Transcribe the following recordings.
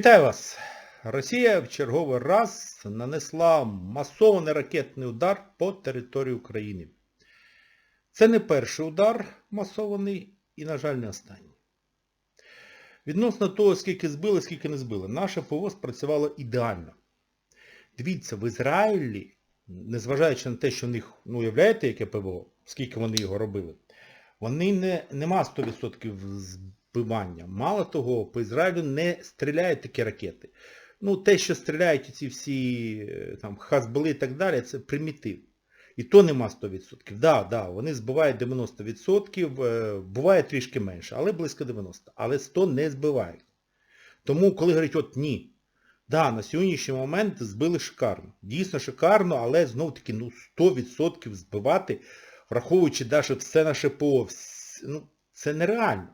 Вітаю вас! Росія в черговий раз нанесла масований ракетний удар по території України. Це не перший удар масований і, на жаль, не останній. Відносно того, скільки збили, скільки не збили, наше ПВО спрацювало ідеально. Дивіться, в Ізраїлі, незважаючи на те, що в них, ну уявляєте, яке ПВО, скільки вони його робили, вони не, нема 100% збивання. Мало того, по Ізраїлю не стріляють такі ракети. Ну, те, що стріляють ці всі е, там, хазболи і так далі, це примітив. І то нема 100%. Да, да, вони збивають 90%, е, буває трішки менше, але близько 90%. Але 100 не збивають. Тому, коли говорять, от ні, да, на сьогоднішній момент збили шикарно. Дійсно шикарно, але знов-таки ну, 100% збивати, враховуючи навіть все наше ПО, ну, це нереально.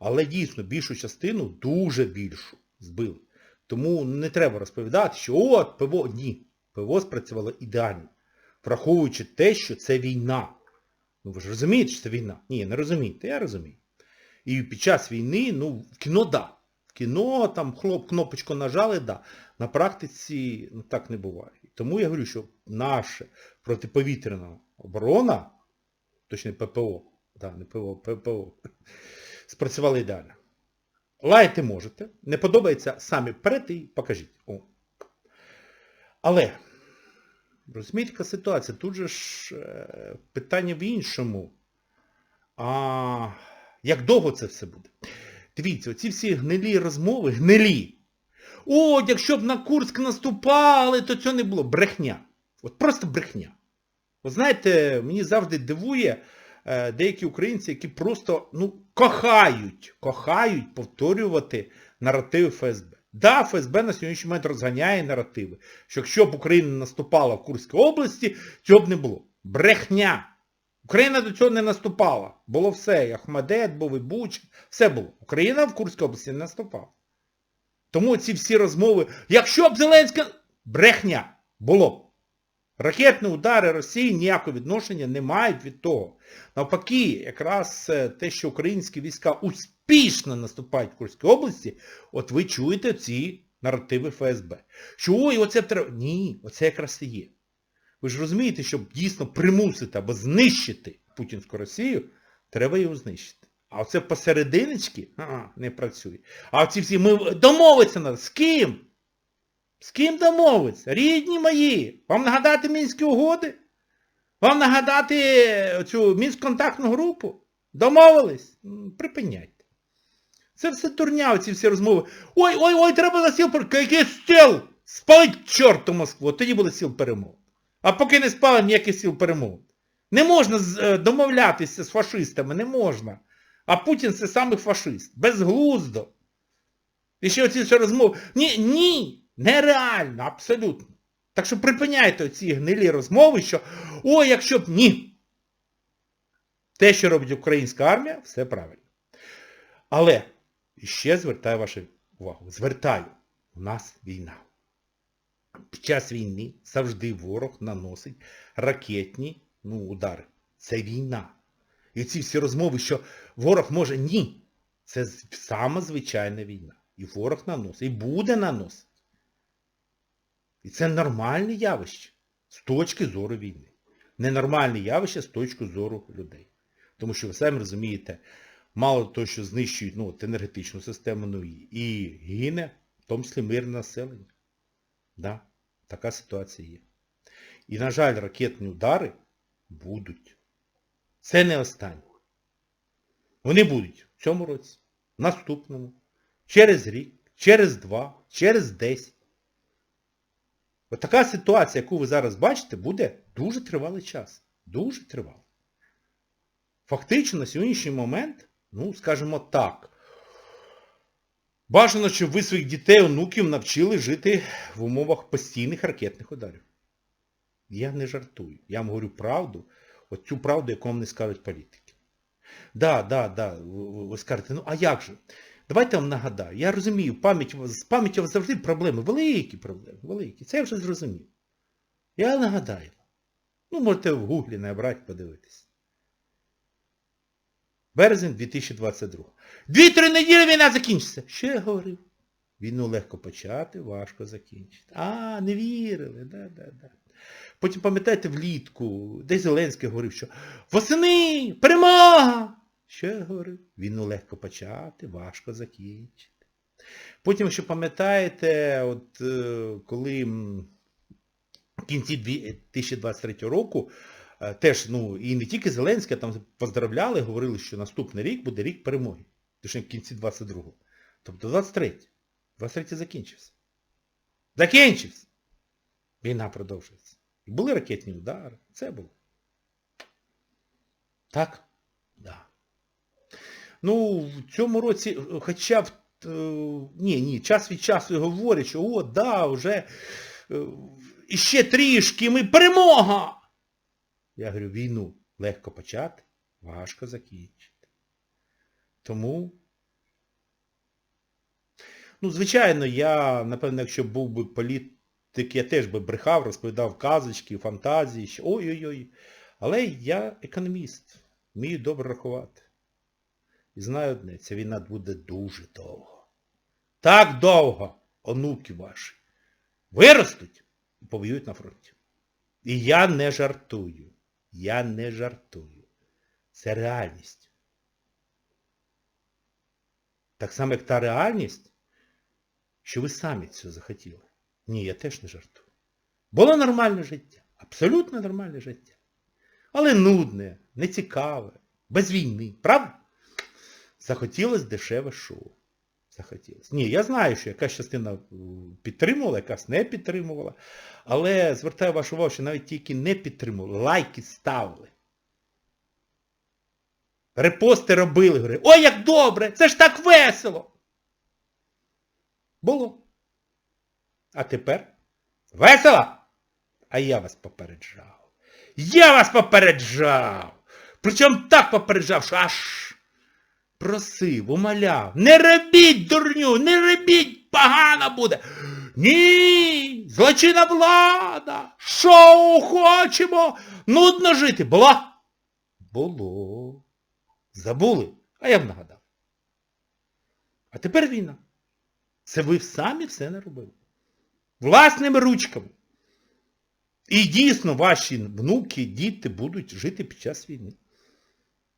Але дійсно більшу частину, дуже більшу, збили. Тому не треба розповідати, що от ПВО. Ні. ПВО спрацювало ідеально. Враховуючи те, що це війна. Ну ви ж розумієте, що це війна? Ні, не розумієте, я розумію. І під час війни, ну, в кіно да. В кіно там хлоп, кнопочку нажали, да. На практиці ну, так не буває. Тому я говорю, що наша протиповітряна оборона, точно ППО, да, не ПВО, ППО, спрацювала ідеально. Лаяти можете. Не подобається, самі і покажіть. О. Але, розумієте, яка ситуація? Тут же ж е, питання в іншому. А як довго це все буде? Дивіться, оці всі гнилі розмови, гнилі. О, якщо б на Курськ наступали, то цього не було. Брехня. От просто брехня. Ви знаєте, мені завжди дивує деякі українці, які просто ну, кохають, кохають повторювати наративи ФСБ. Да, ФСБ на сьогоднішній момент розганяє наративи, що якщо б Україна наступала в Курській області, цього б не було. Брехня. Україна до цього не наступала. Було все. І Ахмадет, був і Буч, все було. Україна в Курській області не наступала. Тому ці всі розмови, якщо б Зеленська... Брехня. Було б. Ракетні удари Росії ніякого відношення не мають від того. Навпаки, якраз е, те, що українські війська успішно наступають в Курській області, от ви чуєте ці наративи ФСБ. Що ой, оце треба. Ні, оце якраз і є. Ви ж розумієте, щоб дійсно примусити або знищити Путінську Росію, треба його знищити. А оце посерединочки а, не працює. А оці всі ми домовитися. З ким? З ким домовитися? Рідні мої. Вам нагадати Мінські угоди? Вам нагадати цю Мінськ-контактну групу? Домовились? Припиняйте. Це все турня, оці всі розмови. Ой, ой, ой, треба на сіл. Який стіл? Спалить чорту Москву, тоді буде сіл перемог. А поки не спали, ніяких сіл перемог. Не можна е, домовлятися з фашистами, не можна. А Путін це саме фашист. Безглуздо. І ще оці всі розмови. Ні, ні, нереально, абсолютно. Так що припиняйте ці гнилі розмови, що ой, якщо б ні. Те, що робить українська армія, все правильно. Але ще звертаю вашу увагу. Звертаю, у нас війна. Під час війни завжди ворог наносить ракетні ну, удари. Це війна. І ці всі розмови, що ворог може... Ні. Це сама звичайна війна. І ворог наносить. І буде наносити. І це нормальне явище з точки зору війни. Ненормальне явище з точки зору людей. Тому що ви самі розумієте, мало того, що знищують ну, от енергетичну систему, ну і, гине, в тому числі мирне населення. Да, така ситуація є. І, на жаль, ракетні удари будуть. Це не останнє. Вони будуть в цьому році, в наступному, через рік, через два, через десять. Така ситуація, яку ви зараз бачите, буде дуже тривалий час. Дуже тривалий. Фактично на сьогоднішній момент, ну, скажімо так, бажано, щоб ви своїх дітей, онуків навчили жити в умовах постійних ракетних ударів. Я не жартую. Я вам говорю правду, от цю правду, яку вам не скажуть політики. Да, да, да, ви скажете, ну а як же? Давайте вам нагадаю. Я розумію, пам'ять, з пам'яттю завжди проблеми, великі проблеми, великі. Це я вже зрозумів. Я нагадаю. Ну, можете в гуглі набрати, подивитись. Березень 2022. Дві-три неділі війна закінчиться. Що я говорив? Війну легко почати, важко закінчити. А, не вірили, да, да, да. Потім пам'ятаєте влітку, десь Зеленський говорив, що восени, перемога! Що я говорив? Війну легко почати, важко закінчити. Потім, якщо пам'ятаєте, от е, коли в кінці 2023 року е, теж, ну, і не тільки Зеленський, а там поздравляли, говорили, що наступний рік буде рік перемоги. Точно в кінці 22-го. Тобто 23. 23 закінчився. Закінчився! Війна продовжується. І були ракетні удари. Це було. Так? Да. Ну, в цьому році, хоча в... е, Ні, ні, час від часу говорять, що о, да, вже е, іще трішки, ми перемога! Я говорю, війну легко почати, важко закінчити. Тому, ну, звичайно, я, напевно, якщо був би політик, я теж би брехав, розповідав казочки, фантазії, ой-ой-ой. Але я економіст, вмію добре рахувати. І знаю одне, ця війна буде дуже довго. Так довго онуки ваші виростуть і повоюють на фронті. І я не жартую. Я не жартую. Це реальність. Так само, як та реальність, що ви самі цього захотіли. Ні, я теж не жартую. Було нормальне життя. Абсолютно нормальне життя. Але нудне, нецікаве, без війни. Правда? Захотілось дешеве шоу. Захотілось. Ні, я знаю, що якась частина е, підтримувала, якась не підтримувала. Але звертаю вашу увагу, що навіть ті, які не підтримували, лайки ставили. Репости робили, говорили, ой, як добре, це ж так весело. Було. А тепер весело? А я вас попереджав. Я вас попереджав. Причому так попереджав, що аж просив, умоляв. Не робіть дурню, не робіть, погано буде. Ні, злочинна влада, шоу хочемо, нудно жити. Було? Було. Забули, а я б нагадав. А тепер війна. Це ви самі все не робили. Власними ручками. І дійсно ваші внуки, діти будуть жити під час війни.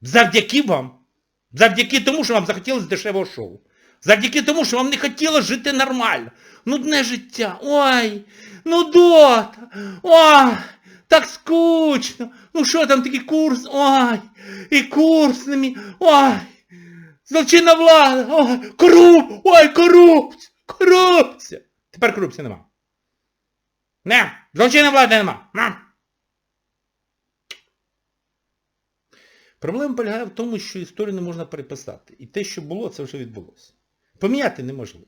Завдяки вам. Завдяки тому, що вам захотілося дешевого шоу. Завдяки тому, що вам не хотілося жити нормально. Нудне життя. Ой, ну нудота. Ой, так скучно. Ну що там такий курс? Ой, і курсними. Ой, злочинна влада. Ой, коруп, ой, корупція, корупція. Тепер корупції нема. Не, злочинної влади нема. На. Проблема полягає в тому, що історію не можна переписати. І те, що було, це вже відбулося. Поміняти неможливо.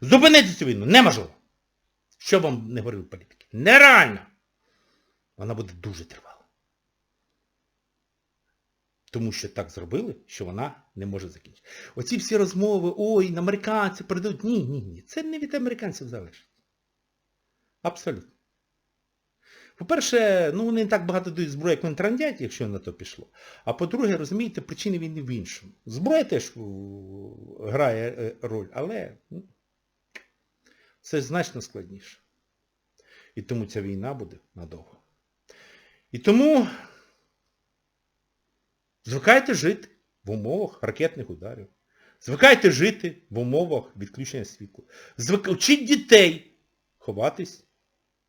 Зупинити цю війну неможливо. Що вам не говорили політики? Нереально. Вона буде дуже тривала. Тому що так зробили, що вона не може закінчити. Оці всі розмови, ой, американці передають. Ні, ні, ні. Це не від американців залежить. Абсолютно. По-перше, ну вони не так багато дають зброї, як вони трандять, якщо на то пішло. А по-друге, розумієте, причини війни в іншому. Зброя теж грає е, роль, але ну, це значно складніше. І тому ця війна буде надовго. І тому звикайте жити в умовах ракетних ударів. Звикайте жити в умовах відключення світла. Звик... Вчіть дітей ховатись в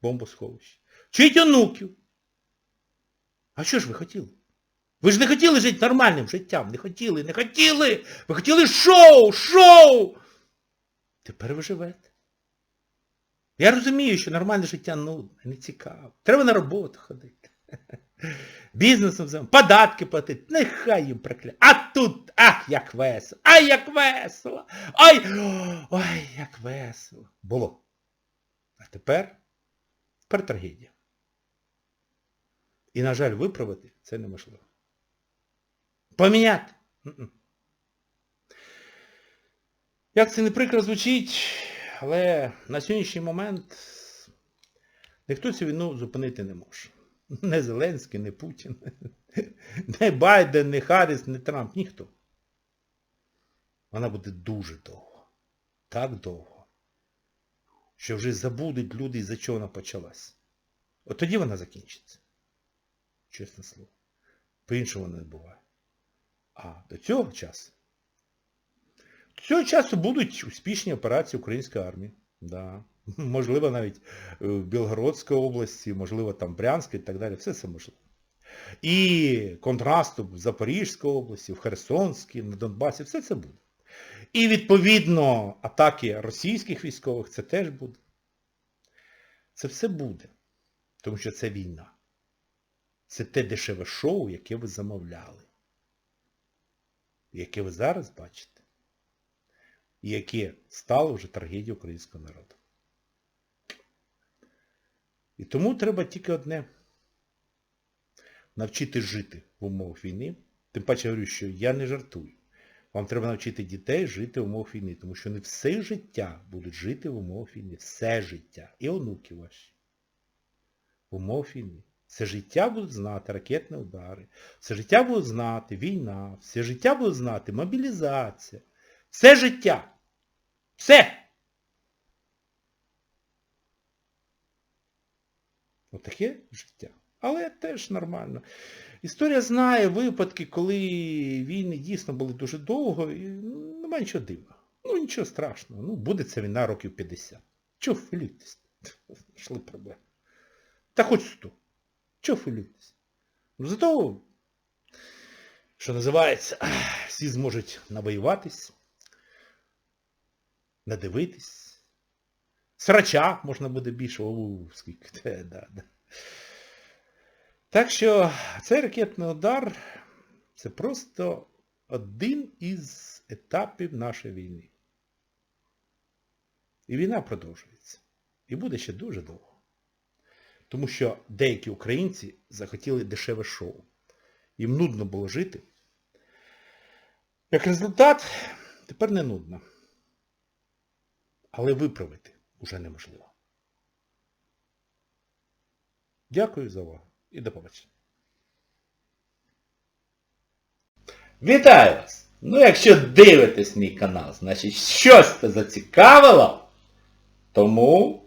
бомбосховищі. Вчіть онуків. А що ж ви хотіли? Ви ж не хотіли жити нормальним життям. Не хотіли, не хотіли. Ви хотіли шоу, шоу. Тепер ви живете. Я розумію, що нормальне життя нудне, не цікаво. Треба на роботу ходити. Бізнесом займатися, податки платити. Нехай їм прокля. А тут, ах, як весело. Ай, як весело. Ай, ой, як весело. Було. А тепер, тепер трагедія. І, на жаль, виправити це неможливо. Поміняти. Як це не прикро звучить, але на сьогоднішній момент ніхто цю війну зупинити не може. Не Зеленський, не Путін, не Байден, не Харріс, не Трамп, ніхто. Вона буде дуже довго. Так довго, що вже забудуть люди, за чого вона почалась. От тоді вона закінчиться. Чесне слово. По-іншому не буває. А до цього часу. До цього часу будуть успішні операції української армії. Да. Можливо, навіть е, в Білгородській області, можливо, там Брянській і так далі. Все це можливо. І контраступ в Запорізькій області, в Херсонській, на Донбасі, все це буде. І відповідно атаки російських військових це теж буде. Це все буде. Тому що це війна. Це те дешеве шоу, яке ви замовляли. Яке ви зараз бачите. І яке стало вже трагедією українського народу. І тому треба тільки одне. Навчити жити в умовах війни. Тим паче я говорю, що я не жартую. Вам треба навчити дітей жити в умовах війни, тому що вони все життя будуть жити в умовах війни. Все життя. І онуки ваші. В умовах війни. Все життя будуть знати ракетні удари. Все життя будуть знати війна. Все життя будуть знати мобілізація. Все життя. Все! Отаке життя. Але теж нормально. Історія знає випадки, коли війни дійсно були дуже довго, і ну, нема нічого дивного. Ну нічого страшного. Ну, буде ця війна років 50. Чого хвилюйтесь? Йшли проблеми. Та хоч 100. Чого хвилюйтесь? Ну зато, що називається, всі зможуть навоюватись, надивитись. Срача можна буде більше, о, скільки. Те, да, да. Так що цей ракетний удар це просто один із етапів нашої війни. І війна продовжується. І буде ще дуже довго. Тому що деякі українці захотіли дешеве шоу. Їм нудно було жити. Як результат, тепер не нудно. Але виправити вже неможливо. Дякую за увагу і до побачення. Вітаю вас! Ну, якщо дивитесь мій канал, значить щось це зацікавило, тому